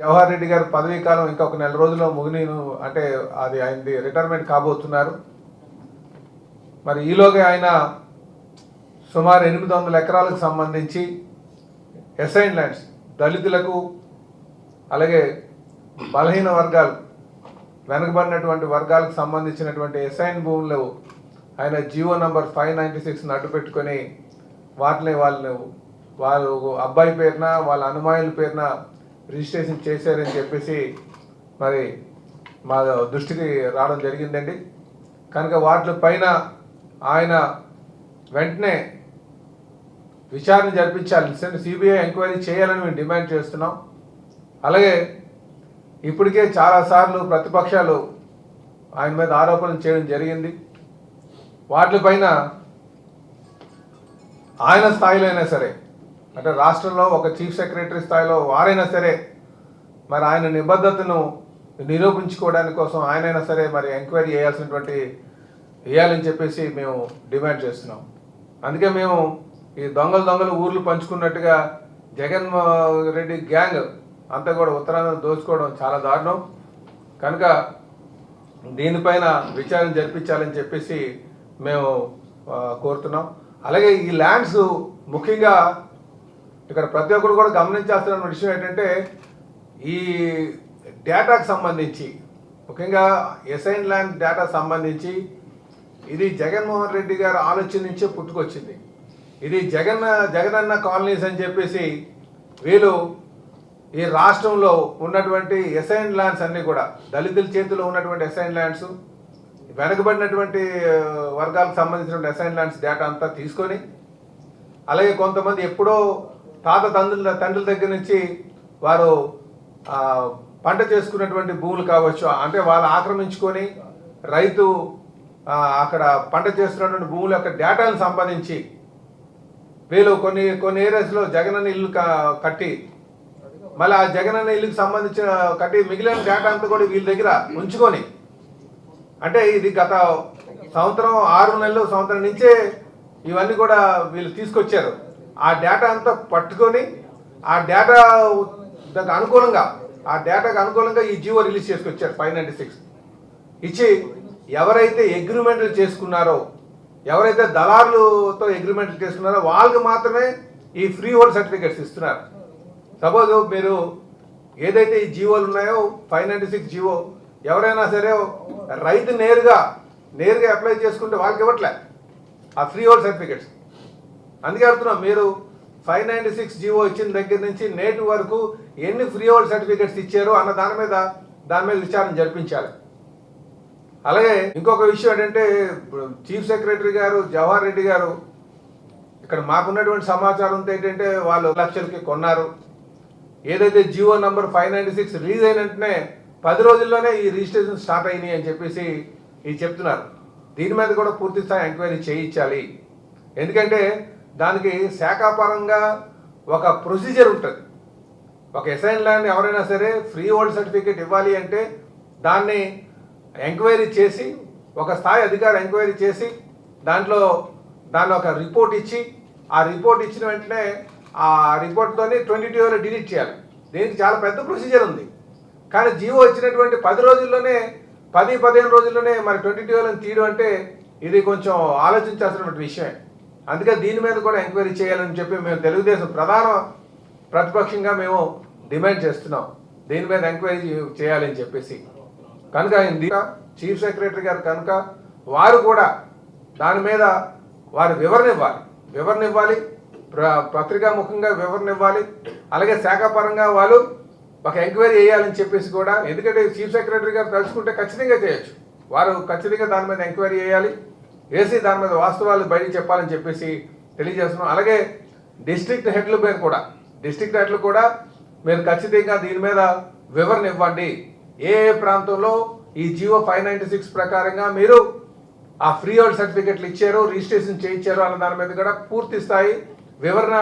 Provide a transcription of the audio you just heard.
జవహర్ రెడ్డి గారి పదవీ కాలం ఇంకొక నెల రోజుల్లో ముగినీను అంటే అది ఆయనది రిటైర్మెంట్ కాబోతున్నారు. మరి ఈలోగా ఆయన సుమారు ఎనిమిది వందల ఎకరాలకు సంబంధించి ఎసైన్ ల్యాండ్స్ దళితులకు అలాగే బలహీన వర్గాలు వెనకబడినటువంటి వర్గాలకు సంబంధించినటువంటి ఎసైన్ భూములు ఆయన G O number five ninety six అడ్డు పెట్టుకొని వాటిని వాళ్ళు వాళ్ళు అబ్బాయి పేరున వాళ్ళ అనుమాయుల పేరున రిజిస్ట్రేషన్ చేశారని చెప్పేసి మరి మా దృష్టికి రావడం జరిగిందండి. కనుక వాటి పైన ఆయన వెంటనే విచారణ జరిపించాలి. సిబిఐ ఎంక్వైరీ చేయాలని మేము డిమాండ్ చేస్తున్నాం. అలాగే ఇప్పటికే చాలాసార్లు ప్రతిపక్షాలు ఆయన మీద ఆరోపణలు చేయడం జరిగింది. వాటిపైన ఆయన స్థాయిలో అయినా సరే అంటే రాష్ట్రంలో ఒక చీఫ్ సెక్రటరీ స్థాయిలో వారైనా సరే మరి ఆయన నిబద్ధతను నిరూపించుకోవడానికి కోసం ఆయనైనా సరే మరి ఎంక్వైరీ చేయాల్సినటువంటి వేయాలని చెప్పేసి మేము డిమాండ్ చేస్తున్నాం. అందుకే మేము ఈ దొంగలు దొంగలు ఊర్లు పంచుకున్నట్టుగా జగన్ రెడ్డి గ్యాంగ్ అంతా కూడా ఉత్తరాంధ్ర దోచుకోవడం చాలా దారుణం. కనుక దీనిపైన విచారణ జరిపించాలని చెప్పేసి మేము కోరుతున్నాం. అలాగే ఈ ల్యాండ్స్ ముఖ్యంగా ఇక్కడ ప్రతి ఒక్కరు కూడా గమనించాల్సిన విషయం ఏంటంటే ఈ డేటాకు సంబంధించి ముఖ్యంగా ఎసైన్ ల్యాండ్ డేటా సంబంధించి ఇది జగన్మోహన్ రెడ్డి గారి ఆలోచన నుంచే పుట్టుకొచ్చింది. ఇది జగన్ జగనన్న కాలనీస్ అని చెప్పేసి వీళ్ళు ఈ రాష్ట్రంలో ఉన్నటువంటి ఎసైన్ ల్యాండ్స్ అన్నీ కూడా దళితుల చేతిలో ఉన్నటువంటి ఎసైన్ ల్యాండ్స్ వెనకబడినటువంటి వర్గాలకు సంబంధించిన ఎసైన్ ల్యాండ్స్ డేటా అంతా తీసుకొని అలాగే కొంతమంది ఎప్పుడో తాత తండ్రుల తండ్రుల దగ్గర నుంచి వారు పంట చేసుకున్నటువంటి భూములు కావచ్చు అంటే వాళ్ళు ఆక్రమించుకొని రైతు అక్కడ పంట చేస్తున్నటువంటి భూముల యొక్క డేటాను సంపాదించి వీళ్ళు కొన్ని కొన్ని ఏరియాస్లో జగనన్న ఇల్లు కట్టి మళ్ళీ ఆ జగనన్న ఇల్లుకి సంబంధించిన కట్టి మిగిలిన డేటా అంతా కూడా వీళ్ళ దగ్గర ఉంచుకొని అంటే ఇది గత సంవత్సరం ఆరు నెలలు సంవత్సరం నుంచే ఇవన్నీ కూడా వీళ్ళు తీసుకొచ్చారు. ఆ డేటా అంతా పట్టుకొని ఆ డేటా దానికి అనుకూలంగా ఆ డేటాకు అనుకూలంగా ఈ జియో రిలీజ్ చేసుకొచ్చారు ఫైవ్ నైంటీ సిక్స్ ఇచ్చి ఎవరైతే అగ్రిమెంట్లు చేసుకున్నారో ఎవరైతే దళారులతో అగ్రిమెంట్లు చేసుకున్నారో వాళ్ళకి మాత్రమే ఈ ఫ్రీ హోల్డ్ సర్టిఫికేట్స్ ఇస్తున్నారు. సపోజ్ మీరు ఏదైతే ఈ జీవోలు ఉన్నాయో ఫైవ్ నైంటీ సిక్స్ జీవో ఎవరైనా సరే రైతు నేరుగా నేరుగా అప్లై చేసుకుంటే వాళ్ళకి ఇవ్వట్లే. ఆ ఫ్రీ హోల్డ్ సర్టిఫికేట్స్ అందుకే అడుగుతున్నాం మీరు ఫైవ్ నైంటీ సిక్స్ జీవో ఇచ్చిన దగ్గర నుంచి నేటి వరకు ఎన్ని ఫ్రీ హోల్డ్ సర్టిఫికేట్స్ ఇచ్చారు అన్న దాని మీద దాని మీద విచారణ జరిపించాలి. అలాగే ఇంకొక విషయం ఏంటంటే చీఫ్ సెక్రటరీ గారు జవహర్ రెడ్డి గారు ఇక్కడ మాకున్నటువంటి సమాచారం ఉంటే ఏంటంటే వాళ్ళు లక్షలకి కొన్నారు. ఏదైతే G O number five ninety six release అయిన వెంటనే పది రోజుల్లోనే ఈ రిజిస్ట్రేషన్ స్టార్ట్ అయినాయి అని చెప్పేసి ఇది చెప్తున్నారు. దీని మీద కూడా పూర్తి స్థాయి ఎంక్వైరీ చేయించాలి. ఎందుకంటే దానికి శాఖాపరంగా ఒక ప్రొసీజర్ ఉంటుంది. ఒక ఎసైన్ ల్యాండ్ ఎవరైనా సరే ఫ్రీ హోల్డ్ సర్టిఫికేట్ ఇవ్వాలి అంటే దాన్ని ఎంక్వైరీ చేసి ఒక స్థాయి అధికారి ఎంక్వైరీ చేసి దాంట్లో దాని ఒక రిపోర్ట్ ఇచ్చి ఆ రిపోర్ట్ ఇచ్చిన వెంటనే ఆ రిపోర్ట్తోని ట్వంటీ టూ ఇయర్ డిలీట్ చేయాలి. దీనికి చాలా పెద్ద ప్రొసీజర్ ఉంది. కానీ జియో వచ్చినటువంటి పది రోజుల్లోనే పది పదిహేను రోజుల్లోనే మరి ట్వంటీ టూ ఇయర్ని తీయడం అంటే ఇది కొంచెం ఆలోచించాల్సినటువంటి విషయమే. అందుకే దీని మీద కూడా ఎంక్వైరీ చేయాలని చెప్పి మేము తెలుగుదేశం ప్రధాన ప్రతిపక్షంగా మేము డిమాండ్ చేస్తున్నాం. దీని మీద ఎంక్వైరీ చేయాలని చెప్పేసి. కనుక చీఫ్ సెక్రటరీ గారు కనుక వారు కూడా దాని మీద వారు వివరణ ఇవ్వాలి వివరణ ఇవ్వాలి ప్ర పత్రికా ముఖంగా వివరణ ఇవ్వాలి అలాగే శాఖాపరంగా వాళ్ళు ఒక ఎంక్వైరీ చేయాలని చెప్పేసి కూడా ఎందుకంటే చీఫ్ సెక్రటరీ గారు తలుచుకుంటే ఖచ్చితంగా చేయొచ్చు. వారు ఖచ్చితంగా దాని మీద ఎంక్వైరీ చేయాలి. వేసి దాని మీద వాస్తవాలు బయటికి చెప్పాలని చెప్పేసి తెలియజేస్తున్నాం. అలాగే డిస్ట్రిక్ట్ హెడ్ల మీద కూడా డిస్ట్రిక్ట్ హెడ్లు కూడా మీరు ఖచ్చితంగా దీని మీద వివరణ ఇవ్వండి. ఏ ఏ ప్రాంతంలో ఈ జియో ఫైవ్ నైంటీ సిక్స్ ప్రకారంగా మీరు ఆ ఫ్రీ హోల్డ్ సర్టిఫికెట్లు ఇచ్చారు రిజిస్ట్రేషన్ చేయించారు అన్న దాని మీద కూడా పూర్తి స్థాయి వివరణ